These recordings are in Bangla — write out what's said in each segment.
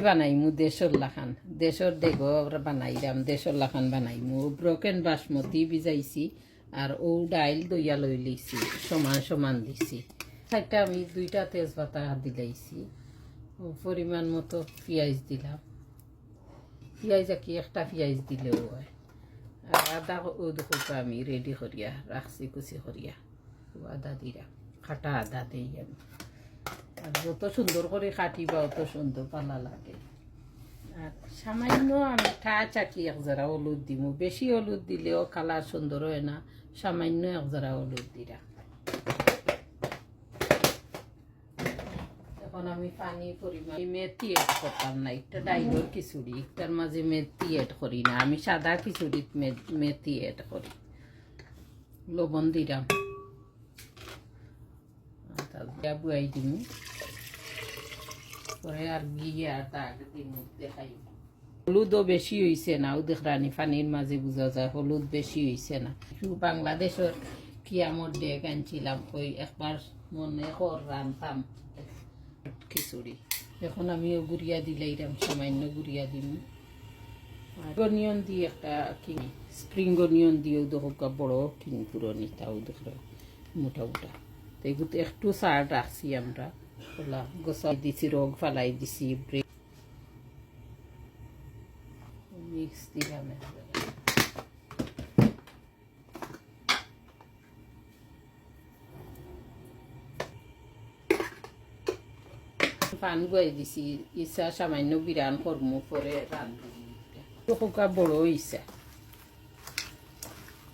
বানাইমু দেশর লাখান দেশর দেগো বানাইলাম দেশর লাখান বানাইমু ব্রোকেন বাসমতি ভিজাইছি আর ও ডাইল দইয়া লই লইছি সমান সমান দিছি একটা আমি দুইটা তেজপাতা দিলাইছি পরিমাণ মতো পেঁয়াজ দিলাম পেঁয়াজ কি একটা পেঁয়াজ দিলেও হয় আর আদা ও দেখো আমি রেডি করিয়া রাখছি কুচি করিয়া আদা দিলাম খাটা আদা দিই আমি যত সুন্দর করে কাটিবা, অত সুন্দর পালা লাগে। আর সামান্য আমি ঠা চাকি এক জারা হলুদ দিমু। বেশি হলুদ দিলেও কালার সুন্দর হয় না, সামান্য এক জারা হলুদ দিরা। এখন আমি পানি পরিমাণ মেথি এড করতাম না, একটা ডাইলর খিচুড়ি। একটার মাঝে মেথি এড করি না, আমি সাদা খিচুড়িত মেথি এড করি। লবণ দিলাম বুয়াই দিমু। পরে আর গিয়ে আর তাক দিমু দেখাই। হলুদও বেশি হয়েছে না ও দেখরানি পানির মাঝে বোঝা যায় হলুদ বেশি হয়েছে না। বাংলাদেশের কিয়ামর ডেক আনছিলাম, ওই একবার মনে কর রানতাম খিচুড়ি। এখন আমি ও গুড়িয়া দিলে এরকম সামান্য গুড়িয়া দিম। অনিয়ন দিয়ে একটা কিনি স্প্রিং অনিয়ন দিয়েও দেখো বড় কিনি পুরনি তাও দেখো মোটা মোটা। তো এগুলো একটু সার রাখছি আমরা। ওলা গোসাই দিছি রোগ ফালাই দিছি ব্রেক মিক্স দিলাম। পান বয়ে দিছি ইচ্ছা সামান্য বিরান কর্ম রান্ধি শুকা বড় ইচ্ছা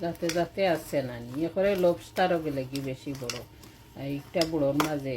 যাতে যাতে আছে না নিয়ে করে লবস্টারও লাগি বেশি বড় একটা বড়োর মাঝে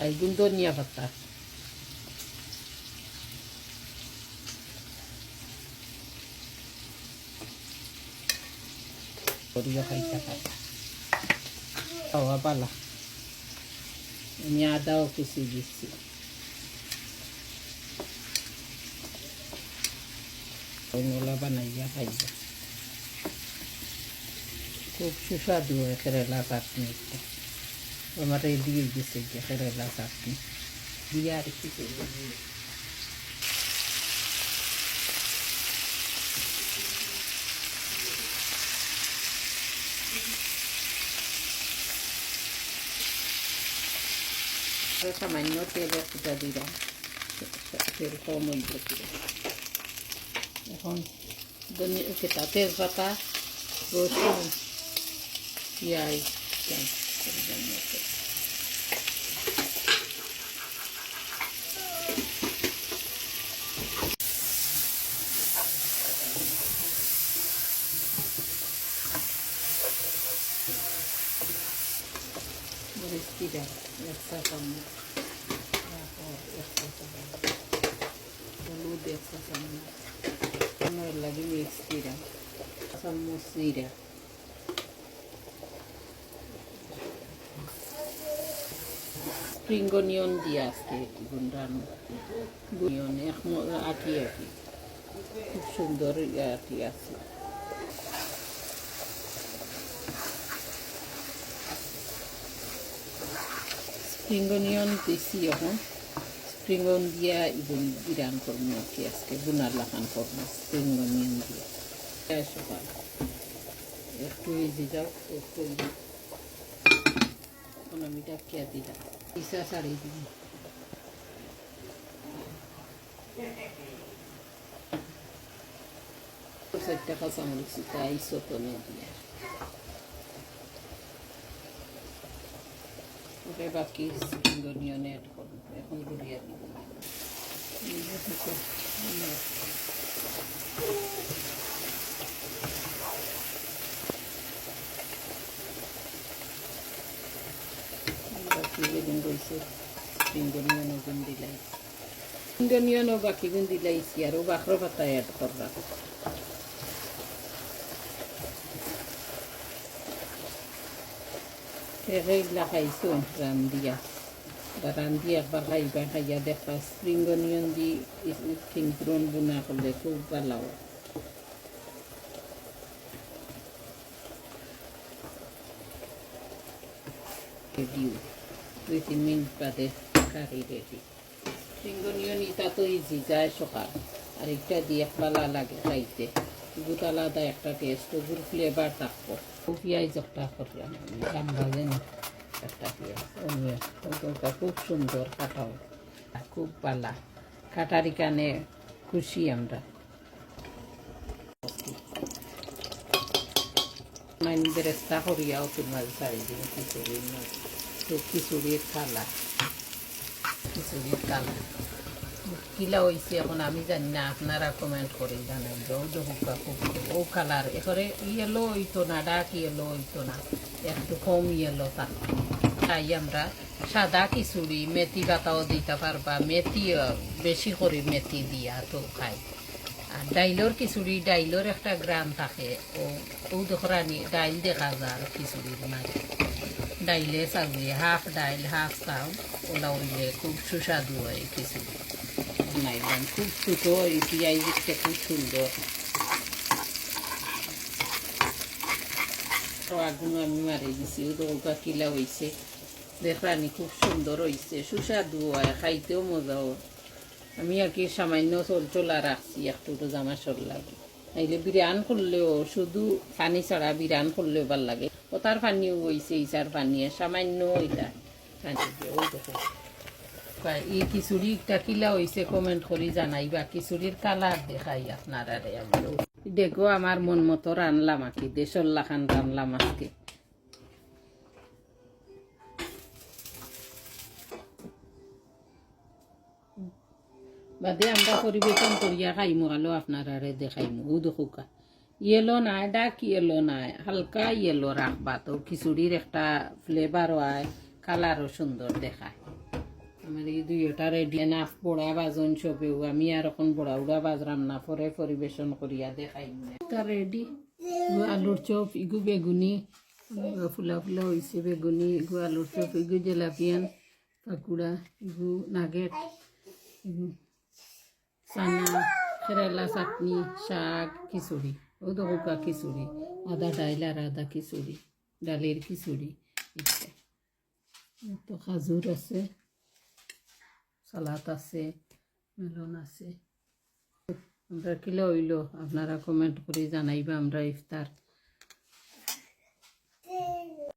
গুণ ধনিয়া পাতা করিয়া খাইতা পারবা খাওয়া পালা আমি আদাও কুচি দিচ্ছি নোলা বানাইয়া খাইবা খুব সুস্বাদু হয় কেরালা চাটনি একটা আমার রেডি হয়ে গেছে যে কেরালা চাটনি দিয়ে আর কি করব Pero সামান্য তেল একটা দিলাম তেল কম হইল এখন ধনিয়া কেটা তেজপাতা রসুন পেঁয়াজ পেঁয়াজ পরিমাণ মতো। মরিচ দিলাম একটা চামচ তারপর একটা চামচ হলুদ একটা চামচ আমার লাগে মিক্স দিলাম চামচ জিরা স্প্রিং অনিয়ন দিয়ে আজকে গুন্ডানো অনিয়ন এক ম- আটি আটি খুব সুন্দর আটি আছে স্প্রিং অনিয়ন দিছি এখন স্প্রিং অন দিয়া ইগুন ইরান করব কি আজকে বুনার লাখান করব স্প্রিং অনিয়ন দিয়ে সকাল একটু ইজি যাও একটু এখন আমি ডাকিয়া দিলাম Isso é a charita. Você tá tá né? que está passando isso, está aí sofrendo. Vou levar aqui esse pingolinho neto. É um neto. Thank you. রয়েছে স্প্রিং অনিয়ন ওগুন দিলাই ইন্দ্রনিয়নও বাকি গুণ দিলাইছি আর ও বাখরো পাতা অ্যাড করবা এগুলা খাইছো রান্দিয়া বা রান্দি একবার খাইবা খাইয়া দেখা স্প্রিং অনিয়ন দি কিংক্রন বোনা করলে খুব ভালো হয়। দিও দুই তিন মিনিট বাদে কারি রেডি। ইটা তো ইজি যায় সকাল। আর একটা দিয়ে পালা লাগে খাইতে বহুত আলাদা একটা টেস্ট ওগুর ফ্লেভার থাকব। পেঁয়াজ একটা করলাম দাম ভাজে না। একটা খুব সুন্দর কাটাও খুব পালা। কাটারি কানে খুশি আমরা। নাইন বেরেস্তা করিয়াও তোমার চারিদিন তো খিচুড়ির খালা খিচুড়ির কালা কিলা হয়েছে এখন, আমি জানি না, আপনারা কমেন্ট করে জানাই যে ও দেখুকা খুব ও কালার। এখানে ইয়েলো হইতো না ডাক ইয়েলো হইতো না। একটু কম ইয়েলো থাক খাই আমরা সাদা খিচুড়ি, মেথি পাতাও দিতে পারবা। মেথি বেশি করে মেথি দিয়া তো খাই। আর ডাইলর খিচুড়ি, ডাইলর একটা গ্রাম থাকে। ও ও দেখরানি ডাইল দেখা যায় খিচুড়ির মাঝে। ডাইলে চাউলে হাফ ডাইল, হাফ চাউল ওলা উঠলে খুব সুস্বাদু হয় কিছু বানাইলাম খুব ছোটো এই পেঁয়াজটা খুব সুন্দর। আগুন আমি মারি দিছি দৌকা কিলা হয়েছে দেখরানি খুব সুন্দর হয়েছে সুস্বাদু হয়, খাইতেও মজা আমি আর কি সামান্য চল চলা রাখছি, একটু জামা সর লাগে নাইলে বিরান করলেও শুধু পানি ছাড়া বিরান করলেও ভালো লাগে। ওটার পানিও হয়েছে ইসার পানি সামান্য এটা। ই খিচুড়ি কিলা হয়েছে কমেন্ট করি জানাইবা খিচুড়ির কালার দেখাই আপনারা দেখো, আমার মন মতো রানলাম আর কি দেশর লাখান রানলাম আজকে। বাদে আমরা পরিবেশন করিয়া খাইমু, আলো আপনারা রে দেখাইমু। ও দেখুকা ইয়েলো নাই ডাক ইয়েলো নাই, হালকা ইয়েলো রাখবা তো খিচুড়ির একটা ফ্লেভারও আয় কালারও সুন্দর দেখায়। আমার এই দুইটা রেডি নাফ বড়া বাজন সবেও আমি আর এখন বড়া উড়া বাজরাম না পরে পরিবেশন করিয়া দেখাই তা রেডি আলুর চপ, ইগু বেগুনি ফুলা ফুলা হয়েছে বেগুনি, ইগু আলুর চপ, ইগু জেলাপিয়ান পাকুড়া ইগু নাগেট, ইগু চানা, কেরালা চাটনি, শাক, খিচুড়ি ও দোকা খিচুড়ি, আদা ডাইল আদা খিচুড়ি, ডালের খিচুড়ি ইত্যাদি। তো খাজুর আছে, সালাদ আছে, মেলন আছে। আমরা কিলো হইল, আপনারা কমেন্ট করে জানাইবা, আমরা ইফতার